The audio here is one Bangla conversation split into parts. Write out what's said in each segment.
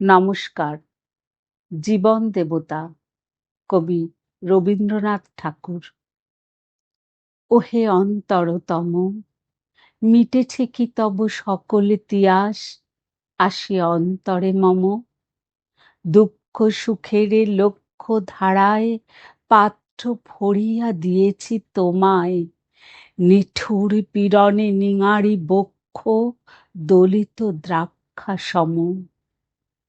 নমস্কার। জীবন দেবতা কবি রবীন্দ্রনাথ ঠাকুর। ওহে অন্তরতম, মিটেছে কি তব সকল তিয়াস আসি অন্তরে মম। দুঃখ সুখের লক্ষ্য ধারায় পাত্র ভরিয়া দিয়েছি তোমায়। নিঠুর পীড়নে নিঙারি বক্ষ, দলিত দ্রাক্ষা সম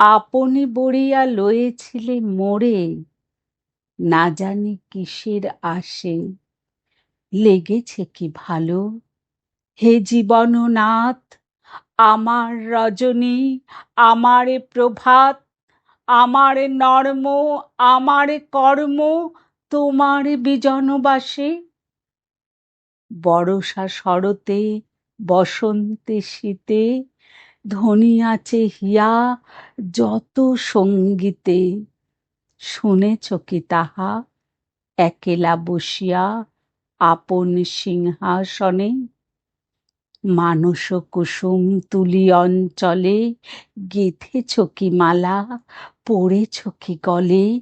আপনি বড়িয়া লয়েছিলে মোরে না জানি কিসের আসে, লেগেছে কি ভালো? হে জীবননাথ, আমার রজনী, আমার প্রভাত, আমার নর্ম, আমার কর্ম, তোমার বিজনবাসে? বরষা শরতে, বসন্তে শীতে ধনিয়াছে হিয়া যত সঙ্গীতে। শুনেছ কি তাহা? একেলা বসিয়া আপন সিংহাসনে। মানস কুসুম তুলি অঞ্চলে। গেথেছ কি মালা? পড়েছ কি গলে?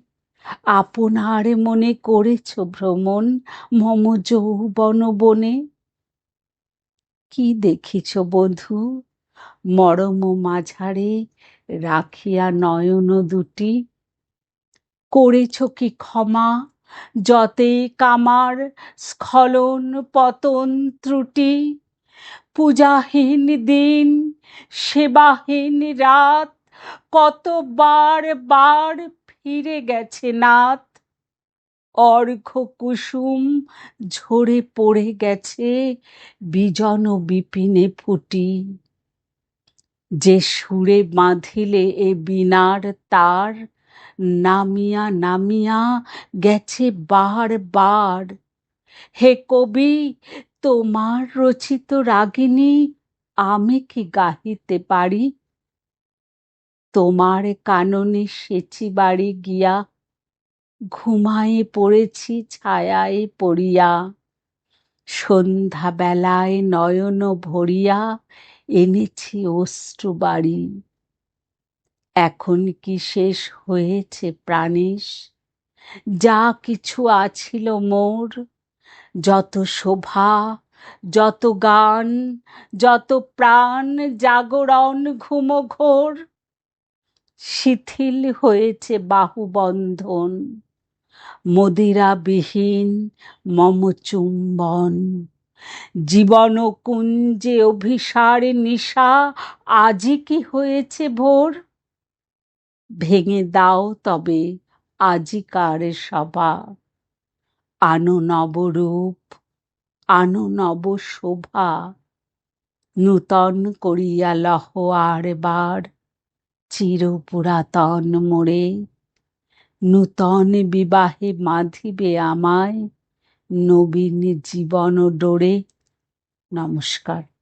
আপনার মনে করেছ ভ্রমণ? মম যৌবন বনে। কি দেখিছ বধূ? মরম মাঝারে রাখিয়া নয়ন দুটি। করেছ কি ক্ষমা? যতে কামার স্খলন পতন ত্রুটি। পূজাহীন দিন, সেবাহীন রাত, কতবার বার ফিরে গেছে নাথ অর্ঘ কুসুম ঝরে পড়ে গেছে, বিজন বিপিনে ফুটি। যে সুরে বাঁধিলে এ বিনার তার, নামিয়া নামিয়া গেছে বার বার। হে কবি, তোমার রচিত রাগিনী আমি কি গাহিতে পারি? তোমার কাননে সেচি বাড়ি গিয়া, ঘুমায়ে পড়েছি ছায়ায় পড়িয়া। সন্ধ্যা বেলায় নয়ন ভরিয়া এনেছি অশ্রু বাড়ি। এখন কি শেষ হয়েছে প্রাণেশ? যা কিছু আছিল মোর, যত শোভা, যত গান, যত প্রাণ জাগরণ ঘুমঘোর, শিথিল হয়েছে বাহুবন্ধন। মদিরাবিহীন মম চুম্বন জীবন কুঞ্জে অভিসার নিশা আজই কি হয়েছে ভোর? ভেঙে দাও তবে আজিকার সভা। আনো নবরূপ, আনো নব শোভা নূতন করিয়া লহ আর বার চির পুরাতন মোড়ে নূতন বিবাহে বাঁধিবে আমায় নবীন জীবন ডোরে। নমস্কার।